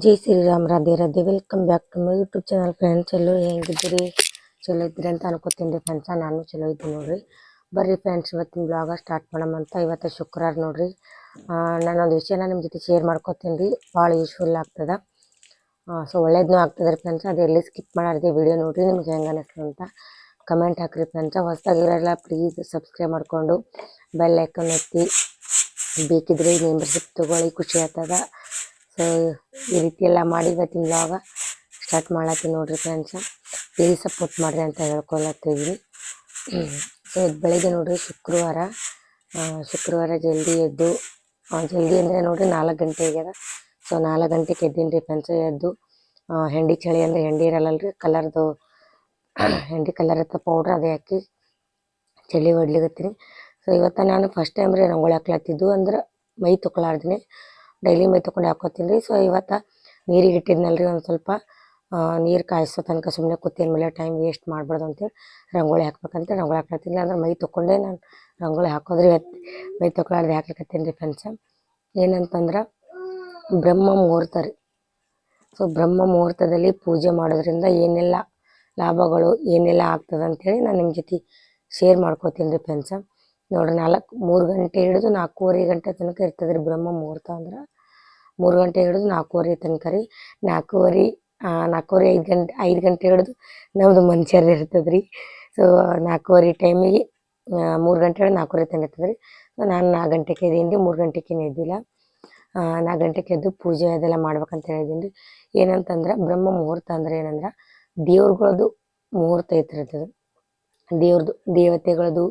Jai Shri Shriram, Radhe Radhe. Welcome back to my YouTube channel friends ಎಲ್ಲರೂ ಹೆಂಗಿದ್ದೀರಿ? ಚಲೋ ಇದ್ದೀರಿ ಅಂತ ಅನ್ಕೋತೀನಿ ರೀ ಫ್ರೆಂಡ್ಸ ನಾನು ಚಲೋ ಇದ್ದೀನಿ ನೋಡಿರಿ. ಬರ್ರಿ ಫ್ರೆಂಡ್ಸ್ ಇವತ್ತಿನ ಬ್ಲಾಗ ಸ್ಟಾರ್ಟ್ ಮಾಡೋಣಂತ ಇವತ್ತು ಶುಕ್ರವಾರ ನೋಡಿರಿ. ನಾನೊಂದು ವಿಷಯನ ನಿಮ್ಮ ಜೊತೆ ಶೇರ್ ಮಾಡ್ಕೋತೀನಿ ರೀ. ಭಾಳ ಯೂಸ್ಫುಲ್ ಆಗ್ತದೆ. ಸೊ ಒಳ್ಳೇದನ್ನೂ ಆಗ್ತದೆ ರೀ ಫ್ರೆಂಡ್ಸ್ ಅದು ಎಲ್ಲಿ ಸ್ಕಿಪ್ ಮಾಡಾರ್ದೆ ವಿಡಿಯೋ ನೋಡಿರಿ, ನಿಮ್ಗೆ ಹೆಂಗೆ ಅನ್ನಿಸ್ತು ಅಂತ ಕಮೆಂಟ್ ಹಾಕ್ರಿ ಫ್ರೆಂಡ್ಸ ಹೊಸದಾಗಿರೋಲ್ಲ ಪ್ಲೀಸ್ ಸಬ್ಸ್ಕ್ರೈಬ್ ಮಾಡಿಕೊಂಡು ಬೆಲ್ ಐಕನ್ ಒತ್ತಿ ಬೇಕಿದ್ರೆ ಮೆಂಬರ್ಶಿಪ್ ತೊಗೊಳ್ಳಿ, ಖುಷಿ ಆಗ್ತದ. ಸೊ ಈ ರೀತಿ ಎಲ್ಲ ಮಾಡಿ ಇವತ್ತಿನ ಬ್ಲಾಗ ಸ್ಟಾರ್ಟ್ ಮಾಡತ್ತೀನಿ ನೋಡ್ರಿ ಫ್ರೆಂಡ್ಸ ಪ್ಲೀಸ್ ಸಪೋರ್ಟ್ ಮಾಡಿರಿ ಅಂತ ಹೇಳ್ಕೊಳತ್ತೀವಿ ಸೊ ಬೆಳಗ್ಗೆ ನೋಡ್ರಿ ಶುಕ್ರವಾರ ಶುಕ್ರವಾರ ಜಲ್ದಿ ಎದ್ದು ಜಲ್ದಿ ಅಂದರೆ ನೋಡಿರಿ ನಾಲ್ಕು ಗಂಟೆ ಆಗ್ಯದ. ಸೊ ನಾಲ್ಕು ಗಂಟೆಗೆ ಎದ್ದೀನಿ ರೀ ಫ್ರೆಂಡ್ಸ್ ಎದ್ದು ಹೆಂಡಿ ಚಳಿ ಅಂದರೆ ಹೆಂಡಿ ಇರಲ್ಲಲ್ರಿ ಕಲರ್ದು ಹೆಂಡಿ ಕಲರ್ ಅಂತ ಪೌಡ್ರ್ ಅದೇ ಹಾಕಿ ಚಳಿ ಹೊಡ್ಲಿಗತ್ತೀನಿ ಸೊ ಇವತ್ತು ನಾನು ಫಸ್ಟ್ ಟೈಮ್ ರೀ ರಂಗೋಳಿ ಹಾಕ್ಲತ್ತಿದ್ದು ಅಂದ್ರೆ ಮೈ ತೊಗೊಳಾರ್ದಿನಿ ಡೈಲಿ ಮೈ ತೊಗೊಂಡು ಹಾಕೋತೀನಿ ರೀ. ಸೊ ಇವತ್ತು ನೀರಿಗೆ ಇಟ್ಟಿದ್ನಲ್ರಿ ಒಂದು ಸ್ವಲ್ಪ ನೀರು ಕಾಯಿಸೋ ತನಕ ಸುಮ್ಮನೆ ಕೂತಿನ ಮೇಲೆ ಟೈಮ್ ವೇಸ್ಟ್ ಮಾಡಬಾರ್ದು ಅಂತೇಳಿ ರಂಗೋಳಿ ಹಾಕ್ಬೇಕಂತ ರಂಗೋಳಿ ಹಾಕ್ಲತ್ತೀನಿ. ಅಂದ್ರೆ ಮೈ ತೊಗೊಂಡೆ ನಾನು ರಂಗೋಳಿ ಹಾಕೋದ್ರಿ ಮೈ ತೊಗೊಳಾರ್ದೆ ಹಾಕ್ಲಿಕತ್ತೀನಿ ರೀ ಫ್ರೆಂಡ್ಸ ಏನಂತಂದ್ರೆ ಬ್ರಹ್ಮ ಮುಹೂರ್ತ ರೀ. ಸೊ ಬ್ರಹ್ಮ ಮುಹೂರ್ತದಲ್ಲಿ ಪೂಜೆ ಮಾಡೋದ್ರಿಂದ ಏನೆಲ್ಲ ಲಾಭಗಳು ಏನೆಲ್ಲ ಆಗ್ತದೆ ಅಂತೇಳಿ ನಾನು ನಿಮ್ಮ ಜೊತೆ ಶೇರ್ ಮಾಡ್ಕೋತೀನಿ ರೀ ಫ್ರೆಂಡ್ಸ ನೋಡ್ರಿ ನಾಲ್ಕು, ಮೂರು ಗಂಟೆ ಹಿಡಿದು ನಾಲ್ಕೂವರೆ ಗಂಟೆ ತನಕ ಇರ್ತದೆ ರೀ ಬ್ರಹ್ಮ ಮುಹೂರ್ತ ಅಂದ್ರೆ. ಮೂರು ಗಂಟೆ ಹಿಡಿದು ನಾಲ್ಕೂವರೆ ತನಕ ರೀ. ನಾಲ್ಕೂವರೆ ನಾಲ್ಕೂವರೆ ಐದು ಗಂಟೆ ಐದು ಗಂಟೆ ಹಿಡಿದು ನಮ್ಮದು ಮನುಷ್ಯರು ಇರ್ತದೆ ರೀ ಸೊ ನಾಲ್ಕೂವರೆ ಟೈಮಿಗೆ ಮೂರು ಗಂಟೆ ಹಿಡಿದು ನಾಲ್ಕೂವರೆ ತನಕ ಇರ್ತದೆ ರೀ ಸೊ ನಾನು ನಾಲ್ಕು ಗಂಟೆಗೆ ಎದ್ದೀನಿ, ಮೂರು ಗಂಟೆಗೆ ಎದ್ದಿಲ್ಲ. ನಾಲ್ಕು ಗಂಟೆಗೆ ಎದ್ದು ಪೂಜೆ ಅದೆಲ್ಲ ಮಾಡ್ಬೇಕಂತ ಹೇಳಿದ್ದೀನಿ. ರೀ ಏನಂತಂದ್ರೆ ಬ್ರಹ್ಮ ಮುಹೂರ್ತ ಅಂದ್ರೆ ಏನಂದ್ರೆ ದೇವ್ರಗಳದು ಮುಹೂರ್ತ ಐತಿರ್ತದೆ ದೇವ್ರದ್ದು ದೇವತೆಗಳದ್ದು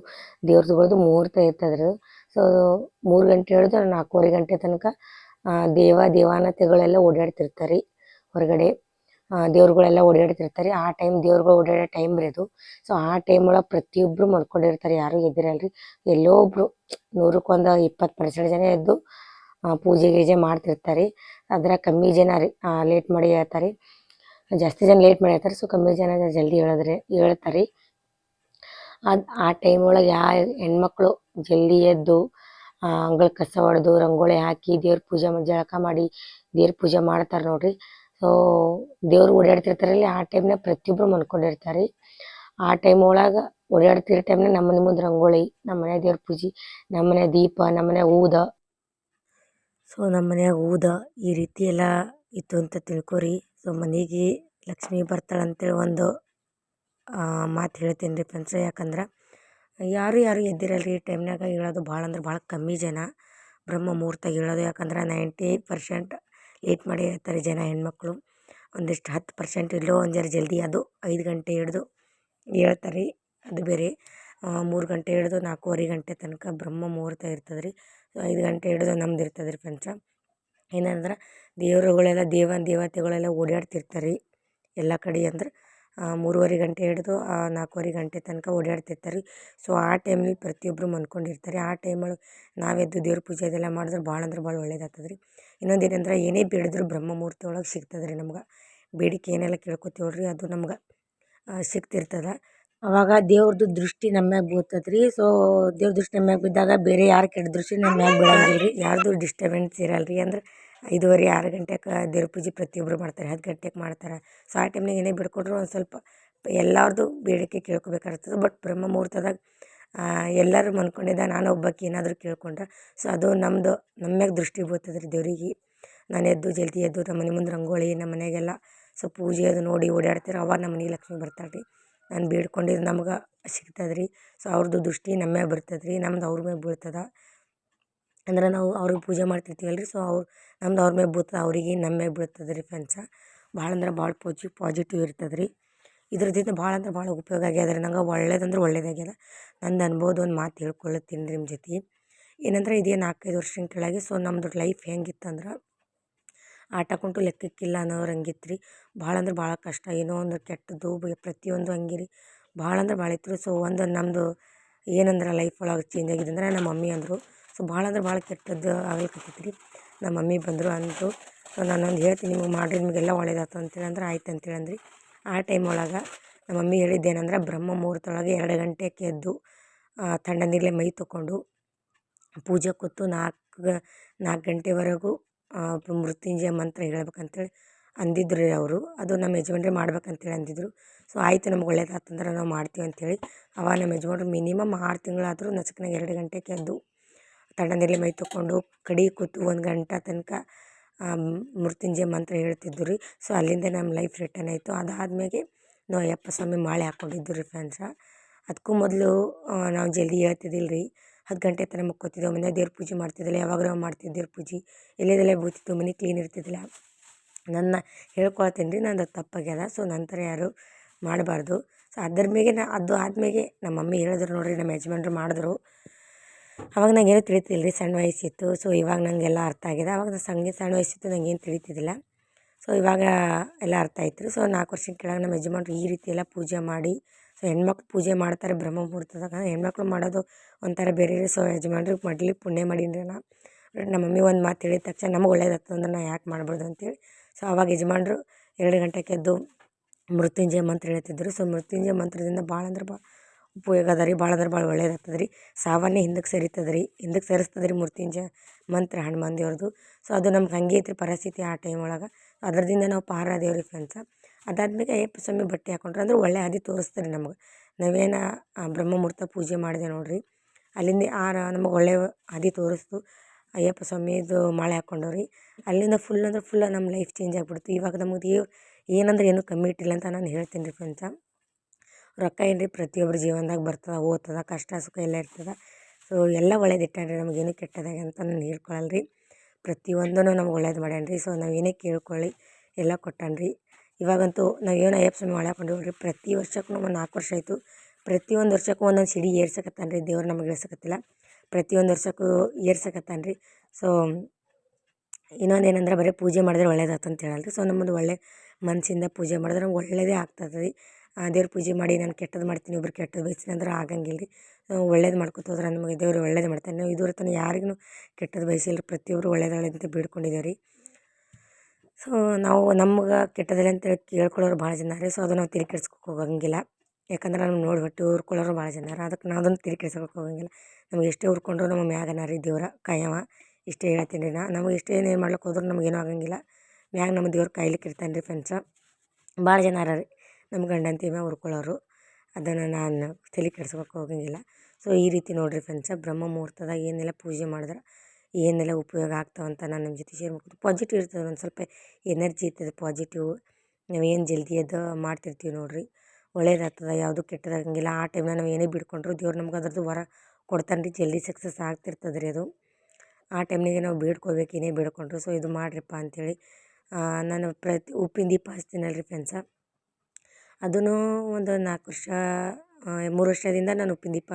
ದೇವ್ರದ್ದುಗಳದ್ದು ಮುಹೂರ್ತ ಇರ್ತದ್ರು. ಸೊ ಮೂರು ಗಂಟೆ ಹಿಡಿದು ನಾಲ್ಕೂವರೆ ಗಂಟೆ ತನಕ ದೇವ, ದೇವಾನತೆಗಳೆಲ್ಲ ಓಡಾಡ್ತಿರ್ತಾರೆ ಹೊರಗಡೆ. ದೇವ್ರುಗಳೆಲ್ಲ ಓಡಾಡ್ತಿರ್ತಾರೆ. ಆ ಟೈಮ್ ದೇವ್ರುಗಳು ಓಡಾಡೋ ಟೈಮ್ ರೀ ಅದು. ಸೊ ಆ ಟೈಮ್ ಒಳಗೆ ಪ್ರತಿಯೊಬ್ಬರು ಮಲ್ಕೊಂಡಿರ್ತಾರೆ. ಯಾರೂ ಎದ್ದಿರಲ್ರಿ. ಎಲ್ಲೋ ಒಬ್ರು ನೂರಕ್ಕೊಂದು ಇಪ್ಪತ್ತು ಪರ್ಸೆಂಟ್ ಜನ ಎದ್ದು ಪೂಜೆ ಗೀಜೆ ಮಾಡ್ತಿರ್ತಾರೆ. ಅದರ ಕಮ್ಮಿ ಜನ ಲೇಟ್ ಮಾಡಿ ಹೇಳ್ತಾರೆ. ಜಾಸ್ತಿ ಜನ ಲೇಟ್ ಮಾಡಿ ಹೇಳ್ತಾರೆ. ಸೊ ಕಮ್ಮಿ ಜನ ಜಲ್ದಿ ಹೇಳಿದ್ರೆ, ಹೇಳ್ತಾರೆ. ಅದು ಆ ಟೈಮ್ ಒಳಗೆ ಯಾ ಹೆಣ್ಮಕ್ಳು ಜಲ್ದಿ ಎದ್ದು ಅಂಗಳ ಕಸ ಹೊಡೆದು ರಂಗೋಳಿ ಹಾಕಿ ದೇವ್ರ ಪೂಜೆ ಜಳಕ ಮಾಡಿ ದೇವ್ರ ಪೂಜೆ ಮಾಡ್ತಾರೆ ನೋಡ್ರಿ. ಸೊ ದೇವ್ರು ಓಡಾಡ್ತಿರ್ತಾರಲ್ಲಿ ಆ ಟೈಮ್ನ ಪ್ರತಿಯೊಬ್ಬರು ಮನ್ಕೊಂಡಿರ್ತಾರೆ ಆ ಟೈಮ್ ಒಳಗೆ ಓಡಾಡ್ತಿರೋ ಟೈಮ್ನಾಗ ನಮ್ಮ ಮನೆ ಮುಂದೆ ರಂಗೋಳಿ ನಮ್ಮ ಮನೆ ದೇವ್ರ ಪೂಜೆ ನಮ್ಮ ಮನೆ ದೀಪ ನಮ್ಮ ಮನೆ ಊದ. ಸೊ ನಮ್ಮ ಮನ್ಯಾಗ ಊದ ಈ ರೀತಿ ಎಲ್ಲ ಇತ್ತು ಅಂತ ತಿಳ್ಕೊರಿ. ಸೊ ಮನೆಗೆ ಲಕ್ಷ್ಮಿ ಬರ್ತಾಳೆ ಅಂತೇಳಿ ಒಂದು ಮಾತು ಹೇಳ್ತೀನಿ ರೀ ಫ್ರೆಂಡ್ಸ್ ಯಾಕಂದ್ರೆ ಯಾರು ಯಾರು ಎದ್ದಿರಲ್ರಿ ಈ ಟೈಮ್ನಾಗ ಹೇಳೋದು ಭಾಳ ಅಂದ್ರೆ ಭಾಳ ಕಮ್ಮಿ ಜನ. ಬ್ರಹ್ಮ ಮುಹೂರ್ತಾಗ ಹೇಳೋದು ಯಾಕಂದ್ರೆ ನೈಂಟಿ ಪರ್ಸೆಂಟ್ ಲೇಟ್ ಮಾಡಿ ಹೇಳ್ತಾರೆ ಜನ ಹೆಣ್ಮಕ್ಳು. ಒಂದಿಷ್ಟು ಹತ್ತು ಪರ್ಸೆಂಟ್ ಇಲ್ಲೋ ಒಂದು ಜರ ಜಲ್ದಿ ಅದು ಐದು ಗಂಟೆ ಹಿಡ್ದು ಹೇಳ್ತಾರೆ ಅದು ಬೇರೆ. ಮೂರು ಗಂಟೆ ಹಿಡ್ದು ನಾಲ್ಕೂವರೆ ಗಂಟೆ ತನಕ ಬ್ರಹ್ಮ ಮುಹೂರ್ತ ಇರ್ತದೆ ರೀ ಐದು ಗಂಟೆ ಹಿಡ್ದು ನಮ್ದು ಇರ್ತದೆ ರೀ ಫ್ರೆಂಡ್ಸ ಏನಂದ್ರೆ ದೇವರುಗಳೆಲ್ಲ ದೇವ ದೇವತೆಗಳೆಲ್ಲ ಓಡಾಡ್ತಿರ್ತಾರೆ. ರೀ ಎಲ್ಲ ಕಡೆ ಅಂದ್ರೆ ಮೂರುವರೆ ಗಂಟೆ ಹಿಡಿದು ನಾಲ್ಕುವರೆ ಗಂಟೆ ತನಕ ಓಡಾಡ್ತಿರ್ತಾರೆ ರೀ. ಸೊ ಆ ಟೈಮಲ್ಲಿ ಪ್ರತಿಯೊಬ್ಬರು ಮನ್ಕೊಂಡಿರ್ತಾರೆ. ಆ ಟೈಮಲ್ಲಿ ನಾವೆದ್ದು ದೇವ್ರ ಪೂಜೆ ಅದೆಲ್ಲ ಮಾಡಿದ್ರೆ ಭಾಳ ಅಂದ್ರೆ ಭಾಳ ಒಳ್ಳೇದಾಗ್ತದೆ ರೀ. ಇನ್ನೊಂದು ಏನಂದ್ರೆ ಏನೇ ಬೇಡಿದ್ರು ಬ್ರಹ್ಮ ಮುಹೂರ್ತ ಒಳಗೆ ಸಿಗ್ತದೆ ರೀ ನಮ್ಗೆ. ಬೇಡಿಕೆ ಏನೆಲ್ಲ ಕೇಳ್ಕೊತೀವಲ್ಲ ರೀ ಅದು ನಮ್ಗೆ ಸಿಗ್ತಿರ್ತದೆ. ಅವಾಗ ದೇವ್ರದ್ದು ದೃಷ್ಟಿ ನಮ್ಮ ಮ್ಯಾಗ ಬೀಳ್ತದೆ ರೀ. ಸೊ ದೇವ್ರ ದೃಷ್ಟಿ ನಮ್ಮ ಮ್ಯಾಗ ಬಿದ್ದಾಗ ಬೇರೆ ಯಾರು ಕೆಟ್ಟ ದೃಷ್ಟಿ ನಮ್ಮ ಮ್ಯಾಗ ಬೀಳಂಗಿಲ್ಲ ರೀ ಯಾರ್ದು ಡಿಸ್ಟರ್ಬೆನ್ಸ್ ಇರಲ್ಲ ರೀ ಅಂದ್ರೆ ಐದುವರೆ, ಆರು ಗಂಟೆಗೆ ದೇವ್ರ ಪೂಜೆ ಪ್ರತಿಯೊಬ್ಬರು ಮಾಡ್ತಾರೆ, ಹತ್ತು ಗಂಟೆಗೆ ಮಾಡ್ತಾರೆ. ಸೊ ಆ ಟೈಮ್ನಾಗ ಏನೇ ಬಿಡ್ಕೊಟ್ರು ಒಂದು ಸ್ವಲ್ಪ ಎಲ್ಲರದು ಬೇಡಿಕೆ ಕೇಳ್ಕೊಬೇಕಾಗ್ತದೆ. ಬಟ್ ಬ್ರಹ್ಮ ಮುಹೂರ್ತದಾಗ ಎಲ್ಲರೂ ಮನ್ಕೊಂಡಿದ್ದ ನಾನು ಒಬ್ಬಾಕಿ ಏನಾದರೂ ಕೇಳ್ಕೊಂಡ್ರೆ. ಸೊ ಅದು ನಮ್ಮದು ನಮ್ಮ ಮ್ಯಾಗ ದೃಷ್ಟಿ ಬೀಳ್ತದೆ ರೀ ದೇವ್ರಿಗೆ. ನಾನು ಎದ್ದು ಜಲ್ದಿ ಎದ್ದು ನಮ್ಮ ಮನೆ ಮುಂದೆ ರಂಗೋಳಿ ನಮ್ಮ ಮನೆಗೆಲ್ಲ ಸೊ, ಪೂಜೆ ಅದು ನೋಡಿ ಓಡಾಡ್ತಾರೆ. ಅವಾಗ ನಮ್ಮ ಮನೆಗೆ ಲಕ್ಷ್ಮಿ ಬರ್ತಾಳೆ ರೀ ನಾನು ಬೇಡ್ಕೊಂಡಿದ್ದು ನಮ್ಗೆ ಸಿಗ್ತದೆ ರೀ ಸೊ ಅವ್ರದ್ದು ದೃಷ್ಟಿ ನಮ್ಮ ಮ್ಯಾಗ ಬರ್ತದೆ ರೀ ನಮ್ದು ಅವ್ರ ಮ್ಯಾಗ ಬೀಳ್ತದೆ. ಅಂದ್ರೆ ನಾವು ಅವ್ರಿಗೆ ಪೂಜೆ ಮಾಡ್ತಿರ್ತೀವಲ್ಲ ರೀ ಸೊ ಅವ್ರು ನಮ್ದು ಅವ್ರ ಮ್ಯಾಗ ಬೀಳ್ತದೆ ಅವ್ರಿಗೆ ನಮ್ಮ ಮ್ಯಾಗ ಬೀಳ್ತದೆ ರೀ ಫ್ರೆಂಡ್ಸ ಭಾಳ ಅಂದ್ರೆ ಭಾಳ ಪಾಜಿ ಪಾಸಿಟಿವ್ ಇರ್ತದೆ ರೀ ಇದ್ರದಿಂದ ಭಾಳ ಅಂದ್ರೆ ಭಾಳ ಉಪಯೋಗ ಆಗ್ಯದ ರೀ ನಂಗೆ ಒಳ್ಳೇದಂದ್ರೆ ಒಳ್ಳೇದಾಗ್ಯದ. ನಂದು ಅನ್ಬೋದು, ಒಂದು ಮಾತು ಹೇಳ್ಕೊಳ್ಳುತ್ತೀನಿ ನಿಮ್ಮ ಜೊತೆ. ಏನಂದ್ರೆ ಇದೇ ನಾಲ್ಕೈದು ವರ್ಷದ ಕೆಳಗೆ ಸೊ ನಮ್ಮದು ಲೈಫ್ ಹೆಂಗಿತ್ತಂದ್ರೆ ಆಟ ಕುಂಟು ಲೆಕ್ಕಕ್ಕಿಲ್ಲ ಅನ್ನೋರು ಹಂಗಿತ್ತು ರೀ ಭಾಳ ಅಂದ್ರೆ ಭಾಳ ಕಷ್ಟ. ಏನೋ ಒಂದು ಕೆಟ್ಟದ್ದು ಪ್ರತಿಯೊಂದು ಹಂಗೆ ರೀ. ಭಾಳ ಅಂದ್ರೆ ಭಾಳ ಇತ್ತು ಸೊ ಒಂದು ನಮ್ಮದು ಏನಂದ್ರೆ ಲೈಫ್ ಒಳಗೆ ಚೇಂಜ್ ಆಗಿದೆ ಅಂದ್ರೆ ನಮ್ಮ ಮಮ್ಮಿ ಅಂದರು ಸೊ ಭಾಳ ಅಂದ್ರೆ ಭಾಳ ಕೆಟ್ಟದ್ದು ಆಗ್ಲಿಕತ್ತೈತಿ ರೀ ನಮ್ಮ ಮಮ್ಮಿ ಬಂದರು ಅಂದರು ಸೊ ನಾನೊಂದು ಹೇಳ್ತೀನಿ ನಿಮಗೆ ಮಾಡಿರಿ ನಿಮಗೆಲ್ಲ ಒಳ್ಳೇದಾಯ್ತು ಅಂತೇಳಿ ಅಂದ್ರೆ ಆಯ್ತು ಅಂತೇಳಿ ಅಂದ್ರಿ. ಆ ಟೈಮ್ ಒಳಗೆ ನಮ್ಮ ಮಮ್ಮಿ ಹೇಳಿದ್ದೇನೆಂದ್ರೆ ಬ್ರಹ್ಮ ಮುಹೂರ್ತೊಳಗೆ ಎರಡು ಗಂಟೆಗೆ ಎದ್ದು ಆ, ತಣ್ಣೀರಲ್ಲೇ ಮೈ ತೊಗೊಂಡು ಪೂಜೆ ಕೂತು ನಾಲ್ಕು ನಾಲ್ಕು ಗಂಟೆವರೆಗೂ ಮೃತ್ಯುಂಜಯ ಮಂತ್ರ ಹೇಳ್ಬೇಕಂತೇಳಿ ಅಂದಿದ್ರು ರೀ ಅವರು. ಅದು ನಮ್ಮ ಯಜಮಾನ್ರಿ ಮಾಡ್ಬೇಕಂತೇಳಿ ಅಂದಿದ್ರು. ಸೊ ಆಯಿತು ನಮ್ಗೆ ಒಳ್ಳೇದಾತಂದ್ರೆ ನಾವು ಮಾಡ್ತೀವಿ ಅಂಥೇಳಿ ಅವಾಗ ನಮ್ಮ ಯಜಮಾನ್ರು ಮಿನಿಮಮ್ ಆರು ತಿಂಗಳಾದರೂ ನಚಕನಾಗ ಎರಡು ಗಂಟೆಗೆ ಎದ್ದು ತಣ್ಣೀರಲ್ಲಿ ಮೈ ತೊಕೊಂಡು ಕಡಿ ಕೂತು ಒಂದು ಗಂಟೆ ತನಕ ಮೃತ್ಯುಂಜಯ ಮಂತ್ರ ಹೇಳ್ತಿದ್ದರು ರೀ. ಸೊ ಅಲ್ಲಿಂದ ನಮ್ಮ ಲೈಫ್ ರಿಟರ್ನ್ ಆಯಿತು. ಅದಾದ್ಮೇಲೆ ನಾವು ಅಯ್ಯಪ್ಪ ಸ್ವಾಮಿ ಮಾಲೆ ಹಾಕ್ಕೊಂಡಿದ್ದು ರೀ ಫ್ರೆಂಡ್ಸ ಅದಕ್ಕೂ ಮೊದಲು ನಾವು ಜಲ್ದಿ ಹೇಳ್ತಿದ್ದಿಲ್ಲ ರೀ. ಹತ್ತು ಗಂಟೆ ತನಕ ಮುಕ್ಕೋತಿದ್ದೆವು ಮನೆ ದೇವ್ರ ಪೂಜೆ ಮಾಡ್ತಿದ್ದಿಲ್ಲ. ಯಾವಾಗಾರ ಮಾಡ್ತಿದ್ದೆ ದೇವ್ರ ಪೂಜೆ. ಎಲ್ಲೆದೆಲ್ಲ ಬೂತಿತ್ತು ಮನೆ ಕ್ಲೀನ್ ಇರ್ತಿದ್ದಿಲ್ಲ. ನನ್ನ ಹೇಳ್ಕೊಳ್ತೀನಿ ರೀ, ನಂದು ತಪ್ಪಾಗ್ಯದ. ಸೊ ನಂತರ ಯಾರು ಮಾಡಬಾರ್ದು. ಸೊ ಅದ್ರ ಮ್ಯಾಗೆ ನಾ, ಅದು ಆದ್ಮೇಲೆ ನಮ್ಮ ಮಮ್ಮಿ ಹೇಳಿದ್ರು ನೋಡಿರಿ, ನಮ್ಮ ಯಜಮಾನ್ರು ಮಾಡಿದ್ರು. ಅವಾಗ ನಂಗೇನು ತಿಳಿತಿಲ್ಲ ರೀ ಸಣ್ಣ ವಯಸ್ಸಿತ್ತು. ಸೊ ಇವಾಗ ನನಗೆಲ್ಲ ಅರ್ಥ ಆಗಿದೆ. ಅವಾಗ ಸಂಗೀತ ಸಣ್ಣ ವಯಸ್ಸಿತ್ತು ನಂಗೇನು ತಿಳಿತಿದ್ದಿಲ್ಲ. ಸೊ ಇವಾಗ ಎಲ್ಲ ಅರ್ಥ ಆಯ್ತು ರೀ. ಸೊ ನಾಲ್ಕು ವರ್ಷದ ಕೆಳಗೆ ನಮ್ಮ ಯಜಮಾನ್ರು ಈ ರೀತಿ ಎಲ್ಲ ಪೂಜೆ ಮಾಡಿ, ಸೊ, ಹೆಣ್ಮಕ್ಳು ಪೂಜೆ ಮಾಡ್ತಾರೆ ಬ್ರಹ್ಮ ಮುಹೂರ್ತದಾಗ. ಹೆಣ್ಮಕ್ಳು ಮಾಡೋದು ಒಂಥರ ಬೇರೆ ರೀ. ಸೊ ಯಜಮಾನ್ರಿಗೆ ಮಡ್ಲಿ ಪುಣ್ಯ ಮಾಡೀನಿ ನಾ. ನಮ್ಮ ಮಮ್ಮಿ ಒಂದು ಮಾತು ಹೇಳಿದ ತಕ್ಷಣ ನಮಗೆ ಒಳ್ಳೇದಾಗ್ತದೆ ಅಂದ್ರೆ ನಾ ಯಾಕೆ ಮಾಡ್ಬಾರ್ದು ಅಂತೇಳಿ. ಸೊ ಅವಾಗ ಯಜಮಾನ್ರು ಎರಡು ಗಂಟೆಗೆ ಎದ್ದು ಮೃತ್ಯುಂಜಯ ಮಂತ್ರ ಹೇಳ್ತಿದ್ರು. ಸೊ ಮೃತ್ಯುಂಜಯ ಮಂತ್ರದಿಂದ ಭಾಳ ಅಂದ್ರೆ ಭಾಳ ಉಪಯೋಗ ಅದ ರೀ, ಭಾಳ ಅಂದ್ರೆ ಭಾಳ ಒಳ್ಳೇದಾಗ್ತದೆ ರೀ. ಸಾವನ್ನೇ ಹಿಂದಕ್ಕೆ ಸರಿತದೆ ರೀ ಹಿಂದಕ್ಕೆ ಸರಿಸ್ತದೆ ರೀ ಮೃತ್ಯುಂಜಯ ಮಂತ್ರ ಹನುಮಾನ್ ದೇವ್ರದ್ದು ಸೊ ಅದು ನಮ್ಗೆ ಹಂಗೆ ಐತ್ರಿ ಪರಿಸ್ಥಿತಿ ಆ ಟೈಮ್ ಒಳಗೆ. ಅದರಿಂದ ನಾವು ಪಾರ ದೇವ್ರಿಗೆ ಫ್ರೆಂಡ್ಸ ಅದಾದ್ಮೇಲೆ ಅಯ್ಯಪ್ಪ ಸ್ವಾಮಿ ಬಟ್ಟೆ ಹಾಕೊಂಡ್ರೆ ಅಂದ್ರೆ ಒಳ್ಳೆ ಹಾದಿ ತೋರಿಸ್ತಾರೆ ನಮ್ಗೆ. ನಾವೇನು ಬ್ರಹ್ಮ ಮುಹೂರ್ತ ಪೂಜೆ ಮಾಡಿದೆ ನೋಡಿರಿ. ಅಲ್ಲಿಂದ ಆ ನಮಗೆ ಒಳ್ಳೆಯ ಹಾದಿ ತೋರಿಸ್ತು. ಅಯ್ಯಪ್ಪ ಸ್ವಾಮಿದು ಮಾಲೆ ಹಾಕ್ಕೊಂಡವ್ರಿ ಅಲ್ಲಿಂದ ಫುಲ್ ಅಂದ್ರೆ ಫುಲ್ ನಮ್ಮ ಲೈಫ್ ಚೇಂಜ್ ಆಗಿಬಿಡ್ತು. ಇವಾಗ ನಮಗೆ ದೇವ್ರು ಏನಂದ್ರೆ ಏನೂ ಕಮ್ಮಿ ಇಟ್ಟಿಲ್ಲ ಅಂತ ನಾನು ಹೇಳ್ತೀನಿ ರೀ ಫ್ರೆಂಡ್ಸ ರೊಕ್ಕ ಏನು ರೀ ಪ್ರತಿಯೊಬ್ಬರ ಜೀವನದಾಗ ಬರ್ತದೆ ಹೋಗ್ತದೆ ಕಷ್ಟ, ಸುಖ ಎಲ್ಲ ಇರ್ತದೆ. ಸೊ ಎಲ್ಲ ಒಳ್ಳೇದು ಇಟ್ಟಾನ್ರಿ ರೀ ನಮಗೇನು ಕೆಟ್ಟದಾಗ ಅಂತ ನಾನು ಹೇಳ್ಕೊಳಲ್ಲ ರೀ ಪ್ರತಿಯೊಂದೂ ನಮ್ಗೆ ಒಳ್ಳೇದು ಮಾಡ್ಯಾನ ರೀ ಸೊ ನಾವು ಏನೇ ಕೇಳ್ಕೊಳ್ಳಿ, ಎಲ್ಲ ಕೊಟ್ಟಾನ ರೀ ಇವಾಗಂತೂ ನಾವು ಏನು ಅಯ್ಯಪ್ಪ ಸ್ವಾಮಿ ಹಾಕ್ಕೊಂಡೀವಿ ಪ್ರತಿ ವರ್ಷಕ್ಕೂ ಒಂದು ನಾಲ್ಕು ವರ್ಷ ಆಯಿತು. ಪ್ರತಿಯೊಂದು ವರ್ಷಕ್ಕೂ ಒಂದೊಂದು ಸಿಡಿ ಏರ್ಸಕತ್ತಾನ ರೀ ದೇವ್ರು ನಮಗೆ ಇಳಿಸಕತ್ತಿಲ್ಲ. ಪ್ರತಿಯೊಂದು ವರ್ಷಕ್ಕೂ ಏರ್ಸಕತ್ತಾನ ರೀ ಸೊ ಇನ್ನೊಂದು ಏನಂದ್ರೆ ಬರೀ ಪೂಜೆ ಮಾಡಿದ್ರೆ ಒಳ್ಳೇದಾಗ್ತಂತ ಹೇಳಲ್ಲ ರೀ ಸೊ ನಮ್ಮದು ಒಳ್ಳೆ ಮನಸ್ಸಿಂದ ಪೂಜೆ ಮಾಡಿದ್ರೆ ನಮ್ಗೆ ಒಳ್ಳೆಯದೇ ಆಗ್ತದೆ ರೀ ದೇವ್ರ ಪೂಜೆ ಮಾಡಿ ನಾನು ಕೆಟ್ಟದ್ದು ಮಾಡ್ತೀನಿ, ಒಬ್ರು ಕೆಟ್ಟದ್ದು ಬಯಸ್ತೀನಿ ಅಂದ್ರೆ ಆಗಂಗಿಲ್ಲ ರೀ ಒಳ್ಳೇದು ಮಾಡ್ಕೊತ ಹೋದ್ರೆ ನಮಗೆ ದೇವ್ರು ಒಳ್ಳೇದು ಮಾಡ್ತಾನೆ ನಾವು ಇದುವರೆ ತನಕ ಯಾರಿಗೂ ಕೆಟ್ಟದ್ದು ಬಯಸಿಲ್ಲ ಪ್ರತಿಯೊಬ್ಬರು ಒಳ್ಳೇದಾಗಲಿ ಅಂತ ಬೇಡ್ಕೊಂಡಿದ್ದೇವೆ ರೀ ಸೊ ನಾವು ನಮ್ಗೆ ಕೆಟ್ಟದಿಲ್ಲ ಅಂತೇಳಿ ಕೇಳ್ಕೊಳ್ಳೋರು ಭಾಳ ಜನ ರೀ. ಸೊ ಅದು ನಾವು ಕೆಡ್ಸ್ಕೊಳಕ್ಕೆ ಹೋಗಂಗಿಲ್ಲ. ಯಾಕಂದ್ರೆ ನಮ್ಗೆ ನೋಡಿ ಹೊಟ್ಟೆ ಊರ್ಕೊಳ್ಳೋರು ಭಾಳ ಜನ ಅದಕ್ಕೆ ನಾವು ಅದನ್ನು ಕೆಡ್ಸ್ಕೊಳಕ್ಕೆ ಹೋಗಂಗಿಲ್ಲ. ನಮ್ಗೆ ಎಷ್ಟೇ ಉರ್ಕೊಂಡ್ರು ನಮ್ಮ ಮ್ಯಾಗನ ರೀ ದೇವ್ರ ಕಾಯವ. ಇಷ್ಟೇ ಹೇಳ್ತೀನಿ ರೀ ನಾ. ನಮಗೆ ಎಷ್ಟೇ ಏನು ಮಾಡ್ಲಿಕ್ಕೆ ಹೋದ್ರೂ ನಮಗೇನೂ ಆಗಂಗಿಲ್ಲ. ಮ್ಯಾಗ ನಮ್ಮ ದೇವ್ರು ಕಾಯ್ಲಿಕ್ಕೆ ಇರ್ತಾನೆ ರೀ ಫ್ರೆಂಡ್ಸ ಭಾಳ ಜನ ರೀ. ನಮ್ಮ ಗಂಡನ ತೀಮೆ ಹುರ್ಕೊಳ್ಳೋರು. ಅದನ್ನು ನಾನು ತಲೆ ಕೆಡ್ಸ್ಕೊಳಕ್ಕೆ ಹೋಗಂಗಿಲ್ಲ. ಸೊ, ಈ ರೀತಿ ನೋಡಿರಿ ಫ್ರೆಂಡ್ಸ ಬ್ರಹ್ಮ ಮುಹೂರ್ತದಾಗ ಏನೆಲ್ಲ ಪೂಜೆ ಮಾಡಿದ್ರೆ, ಏನೆಲ್ಲ ಉಪಯೋಗ ಆಗ್ತಾವಂತ ನಾನು ನಿಮ್ಮ ಜೊತೆ ಶೇರ್ ಮಾಡ್ಕೊತೀನಿ. ಪಾಸಿಟಿವ್ ಇರ್ತದೆ, ಒಂದು ಸ್ವಲ್ಪ ಎನರ್ಜಿ ಇರ್ತದೆ ಪಾಸಿಟಿವ್ ನಾವೇನು ಜಲ್ದಿ ಅದು ಮಾಡ್ತಿರ್ತೀವಿ ನೋಡಿರಿ. ಒಳ್ಳೇದಾಗ್ತದೆ ಯಾವುದು ಕೆಟ್ಟದಾಗಂಗಿಲ್ಲ ಆ ಟೈಮ್ನಾಗ ನಾವು ಏನೇ ಬಿಡ್ಕೊಂಡ್ರು ದೇವ್ರು ನಮ್ಗೆ ಅದ್ರದ್ದು ವರ ಕೊಡ್ತಾನೆ ರೀ ಜಲ್ದಿ ಸಕ್ಸಸ್ ಆಗ್ತಿರ್ತದೆ ರೀ ಅದು. ಆ ಟೈಮ್ನಾಗೆ ನಾವು ಬೇಡ್ಕೋಬೇಕು, ಏನೇ ಬೇಡ್ಕೊಂಡ್ರು. ಸೊ ಇದು ಮಾಡಿರಿಪ್ಪ ಅಂಥೇಳಿ ನಾನು ಪ್ರತಿ ಉಪ್ಪಿನ ದೀಪ ಹಚ್ತೀನಲ್ರಿ ಫ್ರೆಂಡ್ಸ ಅದೂ ಒಂದು ನಾಲ್ಕು ವರ್ಷ ಮೂರು ವರ್ಷದಿಂದ ನಾನು ಉಪ್ಪಿನ ದೀಪ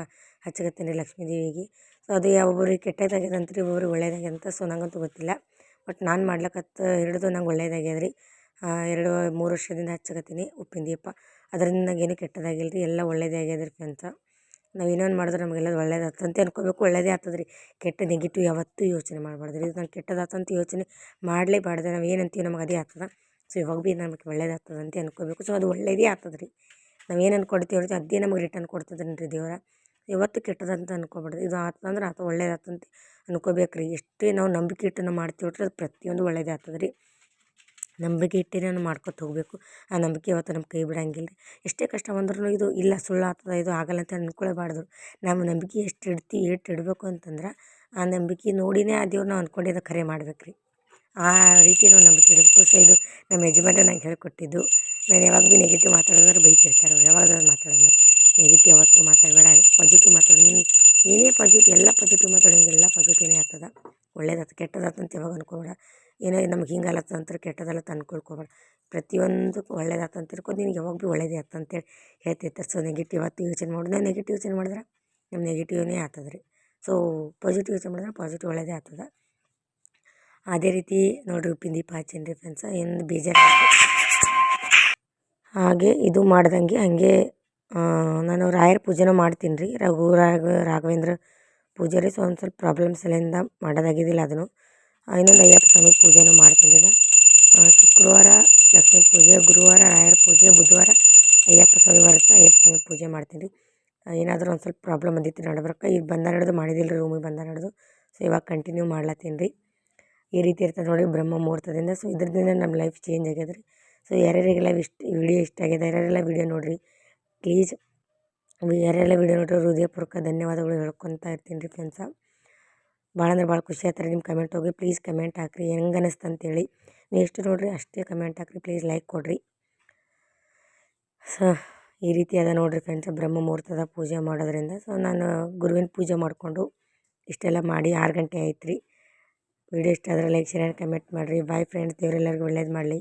ಹಚ್ಚಕತ್ತೀನಿ ಲಕ್ಷ್ಮೀ ದೇವಿಗೆ ಸೊ ಅದು ಒಬ್ಬೊಬ್ರಿಗೆ ಕೆಟ್ಟದಾಗ್ಯದ ಅಂತ ರೀ ಒಬ್ಬೊಬ್ರಿಗೆ ಒಳ್ಳೆಯದಾಗ್ಯದ ಅಂತ ಸೊ ನನಗಂತೂ ಗೊತ್ತಿಲ್ಲ. ಬಟ್ ನಾನು ಮಾಡ್ಲಕತ್ತ ಹಿಡಿದು ನಂಗೆ ಒಳ್ಳೆಯದಾಗ್ಯದ ರೀ ಎರಡು, ಮೂರು ವರ್ಷದಿಂದ ಹಚ್ಚಕತ್ತೀನಿ ಉಪ್ಪಿನ ದೀಪ. ಅದರಿಂದ ನನಗೇನು ಕೆಟ್ಟದಾಗಿಲ್ಲ ರೀ ಎಲ್ಲ ಒಳ್ಳೆಯದೇ ಆಗ್ಯದ ರೀ ಫ್ರೆಂಡ್ಸ. ನಾವು ಇನ್ನೊಂದು ಮಾಡಿದ್ರೆ ನಮಗೆಲ್ಲ ಒಳ್ಳೇದಾಗ್ತದೆ ಅಂತ ಅನ್ಕೋಬೇಕು ಒಳ್ಳೇದೇ ಆಗ್ತದೆ ರೀ ಕೆಟ್ಟ ನೆಗೆಟಿವ್ ಯಾವತ್ತೂ ಯೋಚನೆ ಮಾಡಬಾರ್ದು ರೀ ಇದು ನಂಗೆ ಕೆಟ್ಟದಾತಂತ ಯೋಚನೆ ಮಾಡಲೇಬಾರ್ದು, ನಾವು ಏನಂತೀವಿ ನಮಗೆ ಅದೇ ಆಗ್ತದೆ. ಸೊ, ಇವಾಗ ಭೀ ನಮಗೆ ಒಳ್ಳೇದಾಗ್ತದೆ ಅಂತ ಅನ್ಕೋಬೇಕು. ಸೊ, ಅದು ಒಳ್ಳೇದೇ ಆಗ್ತದೆ ರೀ. ನಾವು ಏನು ಹೇಳ್ತೀವಿ ಅದೇ ನಮಗೆ ರಿಟರ್ನ್ ಕೊಡ್ತದೆ ರೀ ದೇವ್ರು. ಇವತ್ತು ಕೆಟ್ಟದಂತ ಅನ್ಕೋಬಾರ್ದು. ಇದು ಆತಂದ್ರೆ ಆತ ಒಳ್ಳೇದಾಗ್ತಂತ ಅನ್ಕೋಬೇಕು ರೀ ಎಷ್ಟೇ ನಾವು ನಂಬಿಕೆ ಇಟ್ಟು ಮಾಡ್ತೀವಿ ಅದು ಪ್ರತಿಯೊಂದು ಒಳ್ಳೇದೇ ಆಗ್ತದೆ ರೀ. ನಂಬಿಕೆ ಇಟ್ಟೇ ನಾನು ಮಾಡ್ಕೊತ ಹೋಗಬೇಕು. ಆ ನಂಬಿಕೆ ಇವತ್ತು ನಮ್ಮ ಕೈ ಬಿಡಂಗಿಲ್ಲ ರೀ ಎಷ್ಟೇ ಕಷ್ಟ ಬಂದ್ರೂ ಇದು ಇಲ್ಲ, ಸುಳ್ಳು ಆಗ್ತದೆ, ಇದು ಆಗಲ್ಲ ಅಂತ ಅನ್ಕೊಳ್ಳೇಬಾರ್ದು ನಮ್ಮ ನಂಬಿಕೆ ಎಷ್ಟು ಇಡ್ತಿ, ಎಷ್ಟು ಇಡಬೇಕು ಅಂತಂದ್ರೆ ಆ ನಂಬಿಕೆ ನೋಡಿನೇ ಆ ದೇವ್ರು ನಾವು ಅಂದ್ಕೊಂಡಿದ್ದ ಖರೆ ಮಾಡ್ಬೇಕು ರೀ ಆ ರೀತಿ ನಾವು ನಂಬಿಕೆ ಇಡಬೇಕು. ಸೊ ಇದು ನಮ್ಮ ಯಜಮಾನ ನಂಗೆ ಹೇಳ್ಕೊಟ್ಟಿದ್ದು. ನಾನು ಯಾವಾಗ ಭೀ ನೆಗೆಟಿವ್ ಮಾತಾಡಿದ್ರೆ ಬೈತಿರ್ತಾರೆ ಅವ್ರು. ಯಾವಾಗಾದ್ರೂ ಮಾತಾಡೋದು ನೆಗೆಟಿವ್ ಯಾವತ್ತು ಮಾತಾಡಬೇಡ. ಪಾಸಿಟಿವ್ ಮಾತಾಡೋದು. ನೀನು ಏನೇ ಪಾಸಿಟಿವ್ ಎಲ್ಲ ಪಾಸಿಟಿವ್ ಮಾತಾಡೋದು ಎಲ್ಲ ಪಾಸಿಟಿವ್ನೇ ಆಗ್ತದ. ಒಳ್ಳೇದಾಗ್ತದೆ ಕೆಟ್ಟದಾತಂತ ಯಾವಾಗ ಅನ್ಕೋಬೇಡ. ಏನೋ ನಮ್ಗೆ ಹಿಂಗಲತ್ತ ಅಂತ ಕೆಟ್ಟದಲ್ಲ ಅನ್ಕೊಳ್ಕೋಬೇಡ ಪ್ರತಿಯೊಂದಕ್ಕೂ ಒಳ್ಳೇದಾತು ಅಂತ ತಿಳ್ಕೊ ನಿನಗೆ ಯಾವಾಗ ಭೀ ಒಳ್ಳೇದೇ ಆಗ್ತಂತೇಳಿ ಹೇಳ್ತಿರ್ತಾರೆ. ಸೊ ನೆಗೆಟಿವ್ ಆತು ಯೋಚನೆ ಮಾಡಿದ್ರೆ ನೆಗೆಟಿವ್ ಯೋಚನೆ ಮಾಡಿದ್ರೆ ನಮ್ಮ ನೆಗೆಟಿವ್ನೇ ಆಗ್ತದೆ ರೀ. ಸೊ ಪಾಸಿಟಿವ್ ಯೋಚನೆ ಮಾಡಿದ್ರೆ ಪಾಸಿಟಿವ್ ಒಳ್ಳೇದೇ ಆಗ್ತದೆ. ಅದೇ ರೀತಿ ನೋಡಿರಿ ಉಪ್ಪಿನ ದೀಪ ಫ್ರೆಂಡ್ಸ್ ರೀ ಫ್ರೆಂಡ್ಸ ಏನು ಬೇಜಾರು ಹಾಗೆ ಇದು ಮಾಡ್ದಂಗೆ ಹಾಗೆ ನಾನು ರಾಯರ ಪೂಜೆನೂ ಮಾಡ್ತೀನಿ ರೀ ರಘು ರಾಘ, ರಾಘವೇಂದ್ರ ಪೂಜೆ ರೀ ಸೊ ಒಂದು ಸ್ವಲ್ಪ ಪ್ರಾಬ್ಲಮ್ಸ್ ಸಲಿಂದ ಮಾಡೋದಾಗಿದ್ದಿಲ್ಲ ಅದನ್ನು. ಇನ್ನೊಂದು ಅಯ್ಯಪ್ಪ ಸ್ವಾಮಿ ಪೂಜೆನೂ ಮಾಡ್ತೀನಿ ರೀ ಶುಕ್ರವಾರ ಲಕ್ಷ್ಮೀ ಪೂಜೆ, ಗುರುವಾರ ರಾಯರ ಪೂಜೆ, ಬುಧವಾರ ಅಯ್ಯಪ್ಪ ಸ್ವಾಮಿ ಬರುತ್ತೆ ಅಯ್ಯಪ್ಪ ಸ್ವಾಮಿ ಪೂಜೆ ಮಾಡ್ತೀನಿ ರೀ ಏನಾದರೂ ಒಂದು ಸ್ವಲ್ಪ ಪ್ರಾಬ್ಲಮ್ ಬಂದಿತ್ತು ನಡ್ಬರ್ಕ ಈಗ ಬಂದ ನಡೆದು ಮಾಡಿದಿಲ್ಲ ರೀ ರೂಮಿಗೆ ಬಂದ ನಡೆದು. ಸೊ ಇವಾಗ ಕಂಟಿನ್ಯೂ ಮಾಡ್ಲತ್ತೀನಿ ರೀ ಈ ರೀತಿ ಇರ್ತದೆ ನೋಡಿ ಬ್ರಹ್ಮ ಮುಹೂರ್ತದಿಂದ. ಸೊ ಇದ್ರದಿಂದ ನಮ್ಮ ಲೈಫ್ ಚೇಂಜ್ ಆಗ್ಯದ ರೀ ಸೊ ಯಾರ್ಯಾರಿಗೆಲ್ಲ ಇಷ್ಟ ವಿಡಿಯೋ ಇಷ್ಟ ಆಗ್ಯದ ಯಾರ್ಯಾರೆಲ್ಲ ವಿಡಿಯೋ ನೋಡಿರಿ ಪ್ಲೀಸ್ ಯಾರೆಲ್ಲ ವಿಡಿಯೋ ನೋಡಿರಿ, ಹೃದಯಪೂರ್ವಕ ಧನ್ಯವಾದಗಳು ಹೇಳ್ಕೊತಾ ಇರ್ತೀನಿ ರೀ ಫ್ರೆಂಡ್ಸ ಭಾಳ ಅಂದ್ರೆ ಭಾಳ ಖುಷಿ ಆಯ್ತು ನಿಮ್ಮ ಕಮೆಂಟ್ ಹೋಗಿ. ಪ್ಲೀಸ್ ಕಮೆಂಟ್ ಹಾಕಿರಿ, ಹೆಂಗೆ ಅನಿಸ್ತು ಅಂತೇಳಿ ನೀವು ಎಷ್ಟು ನೋಡಿರಿ, ಅಷ್ಟೇ ಕಮೆಂಟ್ ಹಾಕಿರಿ ಪ್ಲೀಸ್ ಲೈಕ್ ಕೊಡಿರಿ. ಸೊ ಈ ರೀತಿ ಅದ ನೋಡಿರಿ ಫ್ರೆಂಡ್ಸ್ ಬ್ರಹ್ಮ ಮುಹೂರ್ತದ ಪೂಜೆ ಮಾಡೋದ್ರಿಂದ. ಸೊ ನಾನು ಗುರುವಿನ ಪೂಜೆ ಮಾಡಿಕೊಂಡು ಇಷ್ಟೆಲ್ಲ ಮಾಡಿ ಆರು ಗಂಟೆ ಆಯ್ತು ರೀ ವಿಡಿಯೋ ಇಷ್ಟ ಆದರೆ ಲೈಕ್ ಶೇರ್ ಆ್ಯಂಡ್ ಕಮೆಂಟ್ ಮಾಡಿರಿ. ಬಾಯ್ ಫ್ರೆಂಡ್ಸ್ ದೇವರೆಲ್ಲರಿಗೂ ಒಳ್ಳೇದು ಮಾಡಲಿ.